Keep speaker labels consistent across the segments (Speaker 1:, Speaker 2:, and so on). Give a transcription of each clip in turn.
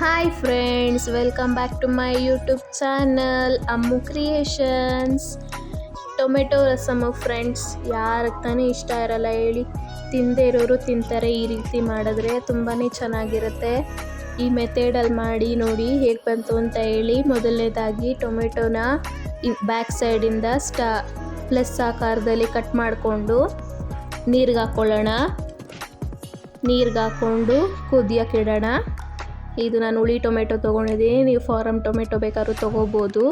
Speaker 1: Hi friends welcome back to my YouTube channel Ammu creations tomato rasam friends ಯಾರಿಗೆ ತಾನೇ ಇಷ್ಟ ಇರಲ್ಲ ಹೇಳಿ ತಿಂದೇ ಇರೋರು ತಿಂತಾರೆ ಈ ರೀತಿ ಮಾಡಿದ್ರೆ ತುಂಬಾ ಚೆನ್ನಾಗಿರುತ್ತೆ. ಈ ಮೆಥೇಡಲ್ಲಿ ಮಾಡಿ ನೋಡಿ ಹೇಗೆ ಬಂತು ಅಂತ ಹೇಳಿ ಮೊದಲನೇದಾಗಿ ಟೊಮೆಟೊನ ಬ್ಯಾಕ್ ಸೈಡಿಂದ ಸ್ಟಾ ಪ್ಲಸ್ ಆಕಾರದಲ್ಲಿ ಕಟ್ ಮಾಡಿಕೊಂಡು ನೀರಿಗೆ ಹಾಕ್ಕೊಳ್ಳೋಣ ನೀರಿಗೆ ಹಾಕ್ಕೊಂಡು ಕುದಿಯೋಕೆ ಇಡೋಣ. ಇದು ನಾನು ಹುಳಿ ಟೊಮೆಟೊ ತೊಗೊಂಡಿದ್ದೀನಿ. ನೀವು ಫಾರಮ್ ಟೊಮೆಟೊ ಬೇಕಾದ್ರೂ ತೊಗೋಬೋದು.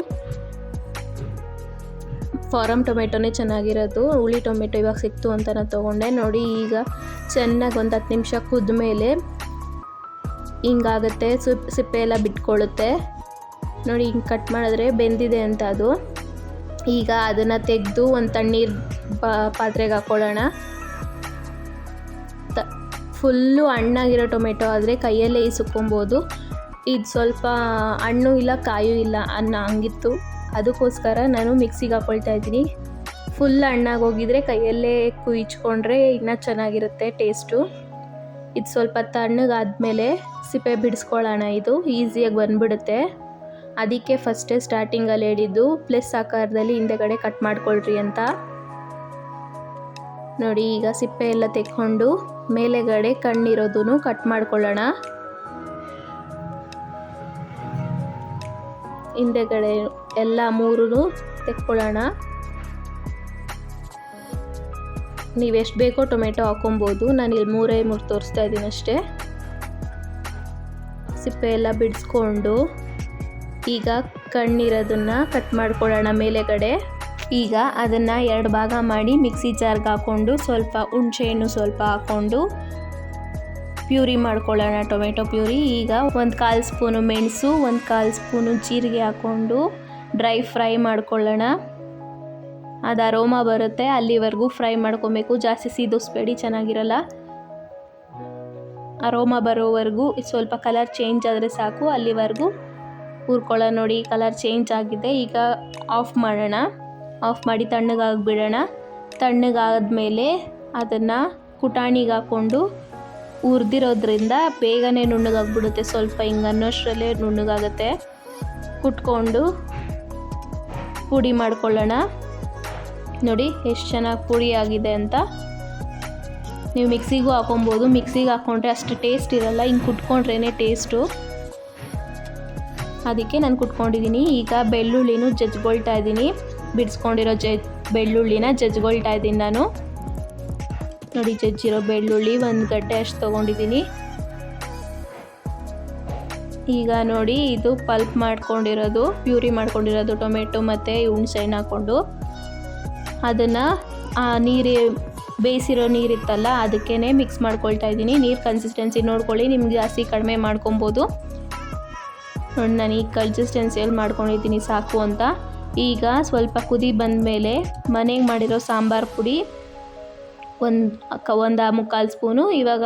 Speaker 1: ಫಾರಮ್ ಟೊಮೆಟೊನೇ ಚೆನ್ನಾಗಿರೋದು. ಹುಳಿ ಟೊಮೆಟೊ ಇವಾಗ ಸಿಕ್ತು ಅಂತ ನಾನು ತೊಗೊಂಡೆ. ನೋಡಿ ಈಗ ಚೆನ್ನಾಗಿ ಒಂದು ಹತ್ತು ನಿಮಿಷ ಕುದ್ದ ಮೇಲೆ ಹಿಂಗಾಗುತ್ತೆ. ಸಿಪ್, ಸಿಪ್ಪೆ ಎಲ್ಲ ಬಿಟ್ಕೊಳ್ಳುತ್ತೆ ನೋಡಿ ಹಿಂಗೆ ಕಟ್ ಮಾಡಿದ್ರೆ ಬೆಂದಿದೆ ಅಂತ ಅದು. ಈಗ ಅದನ್ನು ತೆಗೆದು ಒಂದು ತಣ್ಣೀರು ಪಾತ್ರೆಗೆ ಹಾಕ್ಕೊಳ್ಳೋಣ ಫುಲ್ಲು ಹಣ್ಣಾಗಿರೋ ಟೊಮೆಟೊ ಆದರೆ ಕೈಯಲ್ಲೇ ಇಸುಕೊಬೋದು. ಇದು ಸ್ವಲ್ಪ ಹಣ್ಣು ಇಲ್ಲ, ಕಾಯೂ ಇಲ್ಲ ಅನ್ನ ಹಂಗಿತ್ತು. ಅದಕ್ಕೋಸ್ಕರ ನಾನು ಮಿಕ್ಸಿಗೆ ಹಾಕ್ಕೊಳ್ತಾ ಇದ್ದೀನಿ. ಫುಲ್ ಹಣ್ಣಾಗಿ ಹೋಗಿದ್ರೆ ಕೈಯಲ್ಲೇ ಕುಯ್ಚ್ಕೊಂಡ್ರೆ ಇನ್ನೂ ಚೆನ್ನಾಗಿರುತ್ತೆ ಟೇಸ್ಟು. ಇದು ಸ್ವಲ್ಪ ತಣ್ಣಗಾದಮೇಲೆ ಸಿಪ್ಪೆ ಬಿಡಿಸ್ಕೊಳ್ಳೋಣ ಇದು, ಈಸಿಯಾಗಿ ಬಂದುಬಿಡುತ್ತೆ. ಅದಕ್ಕೆ ಫಸ್ಟೇ ಸ್ಟಾರ್ಟಿಂಗಲ್ಲಿ ಹೇಳಿದ್ದು, ಪ್ಲಸ್ ಆಕಾರದಲ್ಲಿ ಹಿಂದೆಗಡೆ ಕಟ್ ಮಾಡ್ಕೊಳ್ರಿ ಅಂತ. ನೋಡಿ, ಈಗ ಸಿಪ್ಪೆ ಎಲ್ಲ ತೆಕ್ಕೊಂಡು ಮೇಲೆಗಡೆ ಕಣ್ಣಿರೋದನ್ನು ಕಟ್ ಮಾಡ್ಕೊಳ್ಳೋಣ. ಹಿಂದೆಗಡೆ ಎಲ್ಲ ಮೂರೂ ತೆಕ್ಕೊಳ್ಳೋಣ. ನೀವು ಎಷ್ಟು ಬೇಕೋ ಟೊಮೆಟೊ ಹಾಕೊಬೋದು ನಾನು ಇಲ್ಲಿ ಮೂರೇ ಮೂರು ತೋರಿಸ್ತಾ ಇದ್ದೀನಿ ಅಷ್ಟೇ. ಸಿಪ್ಪೆ ಎಲ್ಲ ಬಿಡಿಸ್ಕೊಂಡು ಈಗ ಕಣ್ಣಿರೋದನ್ನು ಕಟ್ ಮಾಡ್ಕೊಳ್ಳೋಣ ಮೇಲೆಗಡೆ. ಈಗ ಅದನ್ನು ಎರಡು ಭಾಗ ಮಾಡಿ ಮಿಕ್ಸಿ ಜಾರ್ಗೆ ಹಾಕ್ಕೊಂಡು ಸ್ವಲ್ಪ ಹುಣಸೆಹಣ್ಣು ಸ್ವಲ್ಪ ಹಾಕ್ಕೊಂಡು ಪ್ಯೂರಿ ಮಾಡ್ಕೊಳ್ಳೋಣ, ಟೊಮೆಟೊ ಪ್ಯೂರಿ. ಈಗ ಒಂದು ಕಾಲು ಸ್ಪೂನು ಮೆಣಸು, ಒಂದು ಕಾಲು ಸ್ಪೂನು ಜೀರಿಗೆ ಹಾಕ್ಕೊಂಡು ಡ್ರೈ ಫ್ರೈ ಮಾಡ್ಕೊಳ್ಳೋಣ. ಅದು ಅರೋಮ ಬರುತ್ತೆ, ಅಲ್ಲಿವರೆಗೂ ಫ್ರೈ ಮಾಡ್ಕೊಬೇಕು. ಜಾಸ್ತಿ ಸೀದಿಸ್ಬೇಡಿ, ಚೆನ್ನಾಗಿರಲ್ಲ. ಅರೋಮ ಬರೋವರೆಗೂ ಸ್ವಲ್ಪ ಕಲರ್ ಚೇಂಜ್ ಆದರೆ ಸಾಕು. ಅಲ್ಲಿವರೆಗೂ ಹುರ್ಕೊಳ್ಳೋ ನೋಡಿ, ಕಲರ್ ಚೇಂಜ್ ಆಗಿದೆ. ಈಗ ಆಫ್ ಮಾಡೋಣ. ಆಫ್ ಮಾಡಿ ತಣ್ಣಗಾಗಿಬಿಡೋಣ. ತಣ್ಣಗಾದ್ಮೇಲೆ ಅದನ್ನು ಕುಟಾಣಿಗೆ ಹಾಕ್ಕೊಂಡು ಹುರಿದಿರೋದ್ರಿಂದ ಬೇಗನೆ ನುಣ್ಣಗಾಗ್ಬಿಡುತ್ತೆ. ಸ್ವಲ್ಪ ಹಿಂಗೆ ಅನ್ನೋಷ್ಟರಲ್ಲೇ ನುಣ್ಣಗಾಗುತ್ತೆ. ಕುಟ್ಕೊಂಡು ಪುಡಿ ಮಾಡ್ಕೊಳ್ಳೋಣ. ನೋಡಿ ಎಷ್ಟು ಚೆನ್ನಾಗಿ ಪುಡಿ ಆಗಿದೆ ಅಂತ. ನೀವು ಮಿಕ್ಸಿಗೂ ಹಾಕೊಬೋದು ಮಿಕ್ಸಿಗೆ ಹಾಕ್ಕೊಂಡ್ರೆ ಅಷ್ಟು ಟೇಸ್ಟ್ ಇರಲ್ಲ. ಹಿಂಗೆ ಕುಟ್ಕೊಂಡ್ರೇ ಟೇಸ್ಟು. ಅದಕ್ಕೆ ನಾನು ಕುಟ್ಕೊಂಡಿದ್ದೀನಿ ಈಗ ಬೆಳ್ಳುಳ್ಳಿನೂ ಜಜ್ಕೊಳ್ತಾ ಇದ್ದೀನಿ ಬಿಡಿಸ್ಕೊಂಡಿರೋ ಜಜ್ ಬೆಳ್ಳುಳ್ಳಿನ ಜಜ್ಕೊಳ್ತಾ ಇದ್ದೀನಿ ನಾನು. ನೋಡಿ ಜಜ್ಜಿರೋ ಬೆಳ್ಳುಳ್ಳಿ ಒಂದು ಗಡ್ಡೆ ಅಷ್ಟು ತೊಗೊಂಡಿದ್ದೀನಿ. ಈಗ ನೋಡಿ ಇದು ಪಲ್ಪ್ ಮಾಡ್ಕೊಂಡಿರೋದು, ಪ್ಯೂರಿ ಮಾಡ್ಕೊಂಡಿರೋದು, ಟೊಮೆಟೊ ಮತ್ತು ಹುಣ್ಸೆಹಣ್ಣು ಹಾಕ್ಕೊಂಡು ಅದನ್ನು ಆ ನೀರು ಬೇಯಿಸಿರೋ ನೀರಿತ್ತಲ್ಲ ಅದಕ್ಕೇ ಮಿಕ್ಸ್ ಮಾಡ್ಕೊಳ್ತಾ ಇದ್ದೀನಿ. ನೀರು ಕನ್ಸಿಸ್ಟೆನ್ಸಿ ನೋಡ್ಕೊಳ್ಳಿ, ನಿಮ್ಗೆ ಜಾಸ್ತಿ ಕಡಿಮೆ ಮಾಡ್ಕೊಬೋದು. ನೋಡಿ ನಾನು ಈ ಕನ್ಸಿಸ್ಟೆನ್ಸಿಯಲ್ಲಿ ಮಾಡ್ಕೊಂಡಿದ್ದೀನಿ ಸಾಕು ಅಂತ. ಈಗ ಸ್ವಲ್ಪ ಕುದಿ ಬಂದಮೇಲೆ ಮನೆಗೆ ಮಾಡಿರೋ ಸಾಂಬಾರು ಪುಡಿ ಒಂದು ಒಂದು ಮುಕ್ಕಾಲು ಸ್ಪೂನು. ಇವಾಗ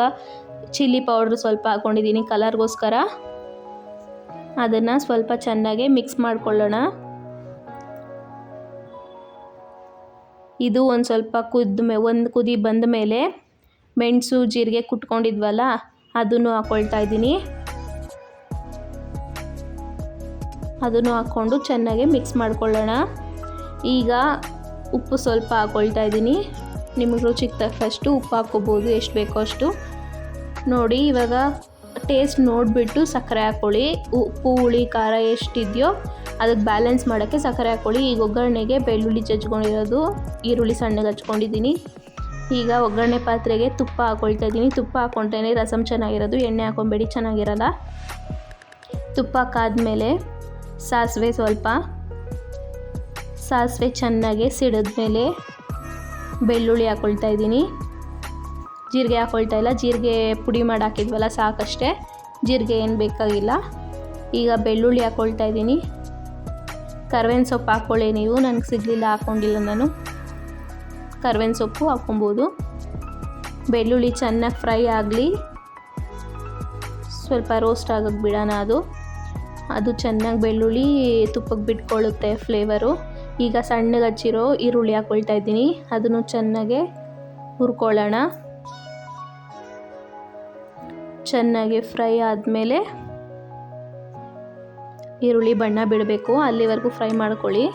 Speaker 1: ಚಿಲ್ಲಿ ಪೌಡ್ರ್ ಸ್ವಲ್ಪ ಹಾಕ್ಕೊಂಡಿದ್ದೀನಿ ಕಲರ್ಗೋಸ್ಕರ. ಅದನ್ನು ಸ್ವಲ್ಪ ಚೆನ್ನಾಗಿ ಮಿಕ್ಸ್ ಮಾಡ್ಕೊಳ್ಳೋಣ. ಇದು ಒಂದು ಸ್ವಲ್ಪ ಕುದ್ದ ಮೇ ಒಂದು ಕುದಿ ಬಂದ ಮೇಲೆ ಮೆಣಸು, ಜೀರಿಗೆ ಕುಟ್ಕೊಂಡಿದ್ವಲ್ಲ, ಅದನ್ನು ಹಾಕ್ಕೊಳ್ತಾ ಇದ್ದೀನಿ. ಅದನ್ನು ಹಾಕ್ಕೊಂಡು ಚೆನ್ನಾಗಿ ಮಿಕ್ಸ್ ಮಾಡ್ಕೊಳ್ಳೋಣ. ಈಗ ಉಪ್ಪು ಸ್ವಲ್ಪ ಹಾಕ್ಕೊಳ್ತಾ ಇದ್ದೀನಿ. ನಿಮಗೆ ರುಚಿಗೆ ತಕ್ಕಷ್ಟು ಉಪ್ಪು ಹಾಕ್ಕೋಬೋದು, ಎಷ್ಟು ಬೇಕೋ ಅಷ್ಟು. ನೋಡಿ, ಇವಾಗ ಟೇಸ್ಟ್ ನೋಡಿಬಿಟ್ಟು ಸಕ್ಕರೆ ಹಾಕ್ಕೊಳ್ಳಿ. ಉಪ್ಪು, ಹುಳಿ, ಖಾರ ಎಷ್ಟಿದೆಯೋ ಅದಕ್ಕೆ ಬ್ಯಾಲೆನ್ಸ್ ಮಾಡೋಕ್ಕೆ ಸಕ್ಕರೆ ಹಾಕ್ಕೊಳ್ಳಿ. ಈಗ ಒಗ್ಗರಣೆಗೆ ಬೆಳ್ಳುಳ್ಳಿ ಜಜ್ಕೊಂಡಿರೋದು, ಈರುಳ್ಳಿ ಸಣ್ಣಗೆ ಹಚ್ಕೊಂಡಿದ್ದೀನಿ. ಈಗ ಒಗ್ಗರಣೆ ಪಾತ್ರೆಗೆ ತುಪ್ಪ ಹಾಕ್ಕೊಳ್ತಾ ಇದ್ದೀನಿ. ತುಪ್ಪ ಹಾಕ್ಕೊಳ್ತೇನೆ ರಸಮ್ ಚೆನ್ನಾಗಿರೋದು, ಎಣ್ಣೆ ಹಾಕೊಂಬೇಡಿ ಚೆನ್ನಾಗಿರಲ್ಲ. ತುಪ್ಪ ಕಾದ್ಮೇಲೆ ಸಾಸಿವೆ ಸ್ವಲ್ಪ. ಸಾಸಿವೆ ಚೆನ್ನಾಗಿ ಸಿಡಿದ್ಮೇಲೆ ಬೆಳ್ಳುಳ್ಳಿ ಹಾಕ್ಕೊಳ್ತಾ ಇದ್ದೀನಿ. ಜೀರಿಗೆ ಹಾಕ್ಕೊಳ್ತಾ ಇಲ್ಲ. ಜೀರಿಗೆ ಪುಡಿ ಮಾಡಿ ಹಾಕಿದ್ವಲ್ಲ ಸಾಕಷ್ಟೇ. ಜೀರಿಗೆ ಏನು ಬೇಕಾಗಿಲ್ಲ. ಈಗ ಬೆಳ್ಳುಳ್ಳಿ ಹಾಕ್ಕೊಳ್ತಾ ಇದ್ದೀನಿ. ಕರ್ವೇನ ಸೊಪ್ಪು ಹಾಕ್ಕೊಳ್ಳಿ ನೀವು. ನನಗೆ ಸಿಗಲಿಲ್ಲ ಹಾಕ್ಕೊಂಡಿಲ್ಲ ನಾನು. ಕರ್ವೇನ ಸೊಪ್ಪು ಹಾಕ್ಕೊಬೋದು. ಬೆಳ್ಳುಳ್ಳಿ ಚೆನ್ನಾಗಿ ಫ್ರೈ ಆಗಲಿ. ಸ್ವಲ್ಪ ರೋಸ್ಟ್ ಆಗೋಕ್ಕೆ ಬಿಡೋಣ ಅದು. ಅದು ಚೆನ್ನಾಗಿ ಬೆಳ್ಳುಳ್ಳಿ ತುಪ್ಪಕ್ಕೆ ಬಿಟ್ಕೊಳ್ಳುತ್ತೆ ಫ್ಲೇವರು ಈಗ ಸಣ್ಣಗೆ ಹಚ್ಚಿರೋ ಈರುಳ್ಳಿ ಹಾಕ್ಕೊಳ್ತಾ ಇದ್ದೀನಿ. ಅದನ್ನು ಚೆನ್ನಾಗೆ ಹುರ್ಕೊಳ್ಳೋಣ. ಚೆನ್ನಾಗಿ ಫ್ರೈ ಆದಮೇಲೆ ಈರುಳ್ಳಿ ಬಣ್ಣ ಬಿಡಬೇಕು. ಅಲ್ಲಿವರೆಗೂ ಫ್ರೈ ಮಾಡ್ಕೊಳ್ಳಿ.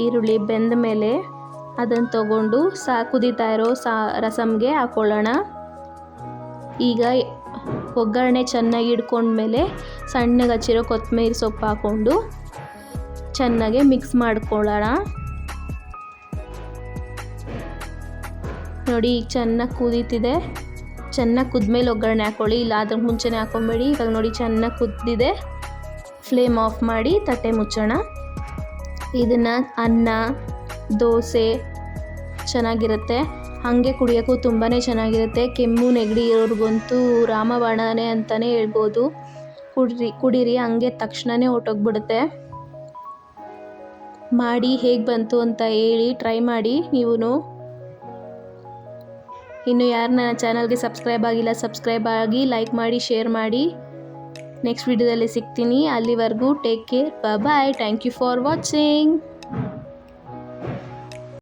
Speaker 1: ಈರುಳ್ಳಿ ಬೆಂದ ಮೇಲೆ ಅದನ್ನು ತಗೊಂಡು ಸಾ ಕುದೀತಾ ಇರೋ ಸಾ, ರಸಮ್ಗೆ ಹಾಕೊಳ್ಳೋಣ. ಈಗ ಒಗ್ಗರಣೆ ಚೆನ್ನಾಗಿ ಹಿಡ್ಕೊಂಡ್ಮೇಲೆ ಸಣ್ಣಗೆ ಹಚ್ಚಿರೋ ಕೊತ್ತಂಬರಿ ಸೊಪ್ಪು ಹಾಕ್ಕೊಂಡು ಚೆನ್ನಾಗೆ ಮಿಕ್ಸ್ ಮಾಡ್ಕೊಳ್ಳೋಣ. ನೋಡಿ, ಈಗ ಚೆನ್ನಾಗಿ ಕುದೀತಿದೆ. ಚೆನ್ನಾಗಿ ಕುದ್ಮೇಲೆ ಒಗ್ಗರಣೆ ಹಾಕ್ಕೊಳ್ಳಿ ಇಲ್ಲ ಅದ್ರ ಮುಂಚೆನೇ ಹಾಕೊಂಬೇಡಿ. ಇವಾಗ ನೋಡಿ, ಚೆನ್ನಾಗಿ ಕುದ್ದಿದೆ. ಫ್ಲೇಮ್ ಆಫ್ ಮಾಡಿ ತಟ್ಟೆ ಮುಚ್ಚೋಣ. ಇದನ್ನು ಅನ್ನ, ದೋಸೆ ಚೆನ್ನಾಗಿರುತ್ತೆ. ಹಾಗೆ ಕುಡಿಯೋಕ್ಕೂ ತುಂಬಾ ಚೆನ್ನಾಗಿರುತ್ತೆ. ಕೆಮ್ಮು, ನೆಗಡಿ ಇರೋರಿಗಂತೂ ರಾಮಬಾಣನೇ ಅಂತಲೇ ಹೇಳ್ಬೋದು. ಕುಡ್ರಿ, ಕುಡೀರಿ, ಹಂಗೆ ತಕ್ಷಣವೇ ಹೊಟ್ಟೋಗ್ಬಿಡುತ್ತೆ ಮಾಡಿ ಹೇಗೆ ಬಂತು ಅಂತ ಹೇಳಿ ಟ್ರೈ ಮಾಡಿ ನೀವು ಇನ್ನು ಯಾರು ನನ್ನ ಚಾನಲ್ಗೆ ಸಬ್ಸ್ಕ್ರೈಬ್ ಆಗಿಲ್ಲ, ಸಬ್ಸ್ಕ್ರೈಬ್ ಆಗಿ ಲೈಕ್ ಮಾಡಿ, ಶೇರ್ ಮಾಡಿ. ನೆಕ್ಸ್ಟ್ ವಿಡಿಯೋದಲ್ಲಿ ಸಿಗ್ತೀನಿ. ಅಲ್ಲಿವರೆಗೂ take care bye. Thank you for watching.